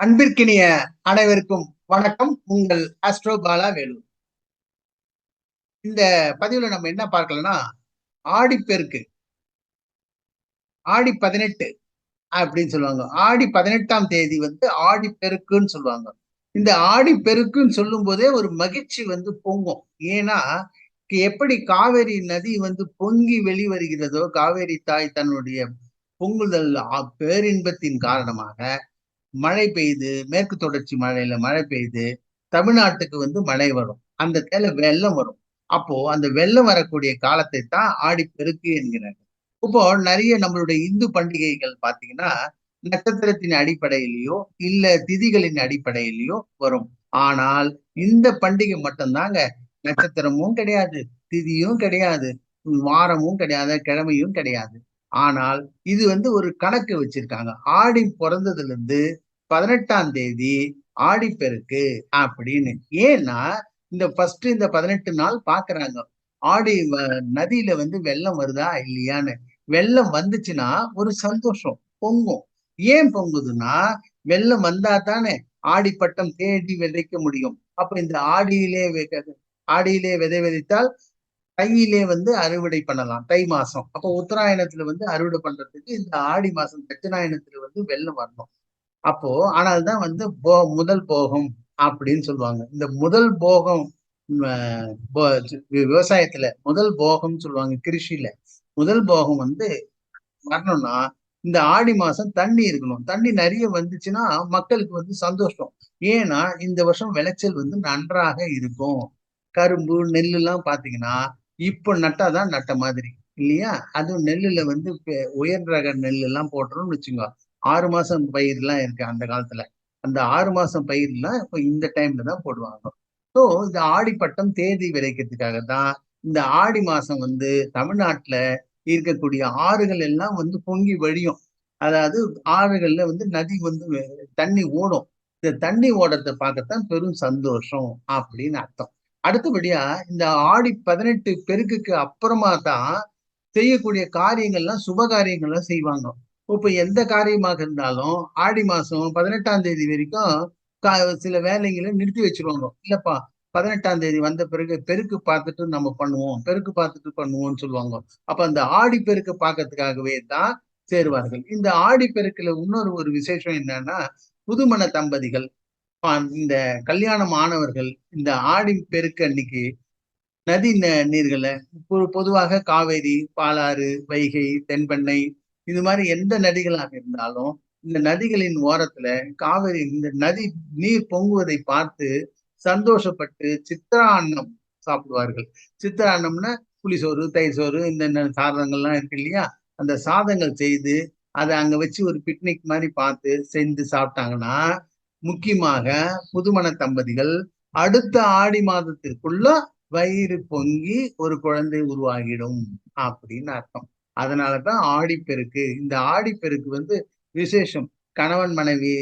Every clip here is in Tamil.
அன்பிற்கினிய அனைவருக்கும் வணக்கம். உங்கள் ஆஸ்ட்ரோ பாலா வேலு. இந்த பதிவுல நம்ம என்ன பார்க்கலன்னா ஆடிப்பெருக்கு ஆடி பதினெட்டு அப்படின்னு சொல்லுவாங்க. ஆடி பதினெட்டாம் தேதி வந்து ஆடி பெருக்குன்னு சொல்லுவாங்க. இந்த ஆடி பெருக்குன்னு சொல்லும் போதே ஒரு மகிழ்ச்சி வந்து பொங்கும். ஏன்னா எப்படி காவேரி நதி வந்து பொங்கி வெளிவருகிறதோ காவேரி தாய் தன்னுடைய பொங்குதல் பேரின்பத்தின் காரணமாக மழை பெய்யுது மேற்கு தொடர்ச்சி மழையில மழை பெய்யுது தமிழ்நாட்டுக்கு வந்து மழை வரும். அந்த தேல வெள்ளம் வரும். அப்போ அந்த வெள்ளம் வரக்கூடிய காலத்தை தான் ஆடி பெருக்கு என்கிறாங்க. இப்போ நிறைய நம்மளுடைய இந்து பண்டிகைகள் பாத்தீங்கன்னா நட்சத்திரத்தின் அடிப்படையிலேயோ இல்ல திதிகளின் அடிப்படையிலேயோ வரும். ஆனால் இந்த பண்டிகை மட்டும்தாங்க. நட்சத்திரமும் கிடையாது திதியும் கிடையாது வாரமும் கிடையாது கிழமையும் கிடையாது. ஆனால் இது வந்து ஒரு கணக்கு வச்சிருக்காங்க. ஆடி பிறந்ததுல இருந்து பதினெட்டாம் தேதி ஆடிப்பெருக்கு அப்படின்னு. ஏன்னா இந்த ஃபர்ஸ்ட் இந்த பதினெட்டு நாள் பாக்குறாங்க. ஆடி நதியில வந்து வெள்ளம் வருதா இல்லையான்னு. வெள்ளம் வந்துச்சுன்னா ஒரு சந்தோஷம் பொங்கும். ஏன் பொங்குதுன்னா வெள்ளம் வந்தா தானே ஆடிப்பட்டம் தேடி விதைக்க முடியும். அப்ப இந்த ஆடியிலே ஆடியிலே விதை விதைத்தால் தையிலே வந்து அறுவடை பண்ணலாம் தை மாசம். அப்போ உத்தராயணத்துல வந்து அறுவடை பண்றதுக்கு இந்த ஆடி மாசம் தட்சிணாயணத்துல வந்து வெள்ளம் வரணும். அப்போ ஆனால் தான் வந்து போ முதல் போகம் அப்படின்னு சொல்லுவாங்க. இந்த முதல் போகம் விவசாயத்துல முதல் போகம் சொல்லுவாங்க கிருஷியில முதல் போகம் வந்து வரணும்னா இந்த ஆடி மாசம் தண்ணி இருக்கணும். தண்ணி நிறைய வந்துச்சுன்னா மக்களுக்கு வந்து சந்தோஷம். ஏன்னா இந்த வருஷம் விளைச்சல் வந்து நன்றாக இருக்கும். கரும்பு நெல்லுலாம் எல்லாம் பாத்தீங்கன்னா இப்ப நட்டாதான் நட்ட மாதிரி இல்லையா? அதுவும் நெல்லுல வந்து உயர் ரக நெல் எல்லாம் போட்டுறோம்னு வச்சுங்க ஆறு மாசம் பயிர் எல்லாம் இருக்கு அந்த காலத்துல. அந்த ஆறு மாசம் பயிர்லாம் இப்போ இந்த டைம்ல தான் போடுவாங்க. ஸோ இந்த ஆடிப்பட்டம் தேதி விளைக்கிறதுக்காக தான் இந்த ஆடி மாசம் வந்து தமிழ்நாட்டுல இருக்கக்கூடிய ஆறுகள் எல்லாம் வந்து பொங்கி வழியும். அதாவது ஆறுகள்ல வந்து நதி வந்து தண்ணி ஓடும். இந்த தண்ணி ஓடத்தை பார்க்கத்தான் பெரும் சந்தோஷம் அப்படின்னு அர்த்தம். அடுத்தபடியா இந்த ஆடி பதினெட்டு பெருக்குக்கு அப்புறமா தான் செய்யக்கூடிய காரியங்கள்லாம் சுப காரியங்கள்லாம் செய்வாங்க. இப்ப எந்த காரியமாக இருந்தாலும் ஆடி மாசம் பதினெட்டாம் தேதி வரைக்கும் சில வேலைகளை நிறுத்தி வச்சிருவாங்க. இல்லப்பா பதினெட்டாம் தேதி வந்த பிறகு பெருக்கு பார்த்துட்டு நம்ம பண்ணுவோம் பெருக்கு பார்த்துட்டு பண்ணுவோம்னு சொல்லுவாங்க. அப்ப அந்த ஆடி பெருக்கு பார்க்கறதுக்காகவே தான் சேருவார்கள். இந்த ஆடி பெருக்குல இன்னொரு ஒரு விசேஷம் என்னன்னா புதுமண தம்பதிகள் இந்த கல்யாணம் ஆனவர்கள் இந்த ஆடி பெருக்கு அன்னைக்கு நதி நீர்களை பொதுவாக காவேரி பாலாறு வைகை தென்பெண்ணை இது மாதிரி எந்த நதிகளாக இருந்தாலும் இந்த நதிகளின் ஓரத்துல காவிரி இந்த நதி நீர் பொங்குவதை பார்த்து சந்தோஷப்பட்டு சித்திரா அன்னம் சாப்பிடுவார்கள் சித்திராண்ணம்னா புளிசோறு தயிர் சோறு இந்த சாதங்கள்லாம் இருக்கு இல்லையா? அந்த சாதங்கள் செய்து அதை அங்க வச்சு ஒரு பிக்னிக் மாதிரி பார்த்து செஞ்சு சாப்பிட்டாங்கன்னா முக்கியமாக புதுமண தம்பதிகள் அடுத்த ஆடி மாதத்திற்குள்ள வயிறு பொங்கி ஒரு குழந்தை உருவாகிடும் அப்படின்னு அர்த்தம். அதனாலதான் ஆடிப்பெருக்கு. இந்த ஆடிப்பெருக்கு வந்து விசேஷம். கணவன் மனைவி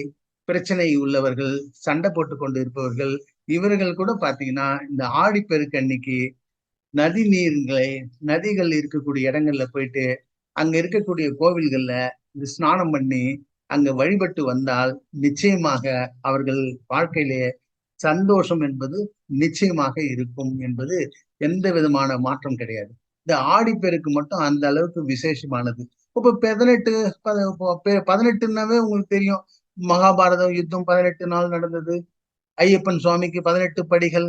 பிரச்சனை உள்ளவர்கள் சண்டை போட்டு கொண்டு இருப்பவர்கள் இவர்கள் கூட பாத்தீங்கன்னா இந்த ஆடிப்பெருக்கு அன்னைக்கு நதி நீர்களை நதிகள் இருக்கக்கூடிய இடங்கள்ல போயிட்டு அங்க இருக்கக்கூடிய கோவில்கள்ல இந்த ஸ்நானம் பண்ணி அங்க வழிபட்டு வந்தால் நிச்சயமாக அவர்கள் வாழ்க்கையிலே சந்தோஷம் என்பது நிச்சயமாக இருக்கும் என்பது எந்த விதமான மாற்றம் கிடையாது. இந்த ஆடிப்பெருக்கு மட்டும் அந்த அளவுக்கு விசேஷமானது. இப்ப பதினெட்டு பதினெட்டுனாவே உங்களுக்கு தெரியும். மகாபாரதம் யுத்தம் பதினெட்டு நாள் நடந்தது. ஐயப்பன் சுவாமிக்கு பதினெட்டு படிகள்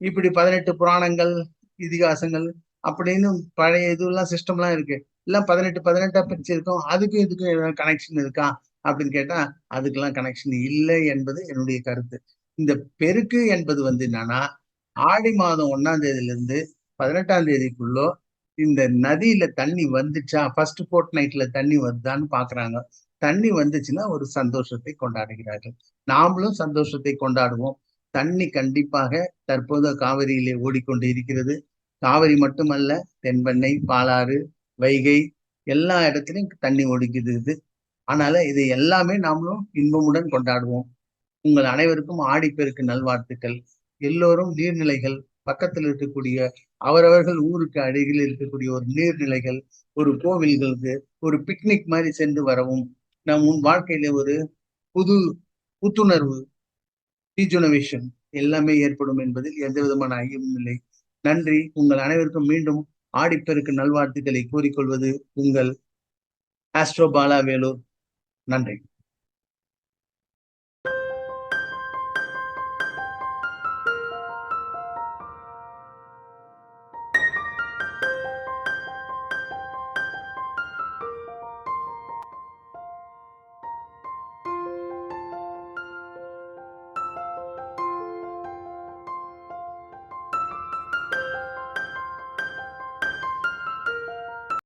இப்படி பதினெட்டு புராணங்கள் இதிகாசங்கள் அப்படின்னு பழைய இதுலாம் சிஸ்டம்லாம் இருக்கு. எல்லாம் பதினெட்டு பதினெட்டா பிரிச்சிருக்கோம். அதுக்கும் இதுக்கும் கனெக்ஷன் இருக்கா அப்படின்னு கேட்டா அதுக்கெல்லாம் கனெக்ஷன் இல்லை என்பது என்னுடைய கருத்து. இந்த பெருக்கு என்பது வந்து என்னன்னா ஆடி மாதம் ஒன்னாம் தேதியில இருந்து பதினெட்டாம் தேதிக்குள்ளோ இந்த நதியில தண்ணி வந்துச்சா? ஃபர்ஸ்ட் போர்ட் நைட்ல தண்ணி வருதான்னு பாக்குறாங்க. தண்ணி வந்துச்சுன்னா ஒரு சந்தோஷத்தை கொண்டாடுகிறார்கள். நாமளும் சந்தோஷத்தை கொண்டாடுவோம். தண்ணி கண்டிப்பாக தற்போது காவிரியிலே ஓடிக்கொண்டு இருக்கிறது. காவிரி மட்டுமல்ல தென்பெண்ணை பாலாறு வைகை எல்லா இடத்துலையும் தண்ணி ஓடிக்கிறது அதனால இதை எல்லாமே நாமளும் இன்பமுடன் கொண்டாடுவோம். உங்கள் அனைவருக்கும் ஆடிப்பெருக்கு நல்வாழ்த்துக்கள். எல்லோரும் நீர்நிலைகள் பக்கத்தில் இருக்கக்கூடிய அவரவர்கள் ஊருக்கு அருகில் இருக்கக்கூடிய ஒரு நீர்நிலைகள் ஒரு கோவில்களுக்கு ஒரு பிக்னிக் மாதிரி சென்று வரவும் நம் உன் வாழ்க்கையில ஒரு புது புத்துணர்வு ரீஜுனவேஷன் எல்லாமே ஏற்படும் என்பதில் எந்த விதமான ஐயமும் இல்லை. நன்றி. உங்கள் அனைவருக்கும் மீண்டும் ஆடிப்பெருக்கு நல்வாழ்த்துக்களை கூறிக்கொள்வது உங்கள் ஆஸ்ட்ரோ பாலா வேலூர். நன்றி.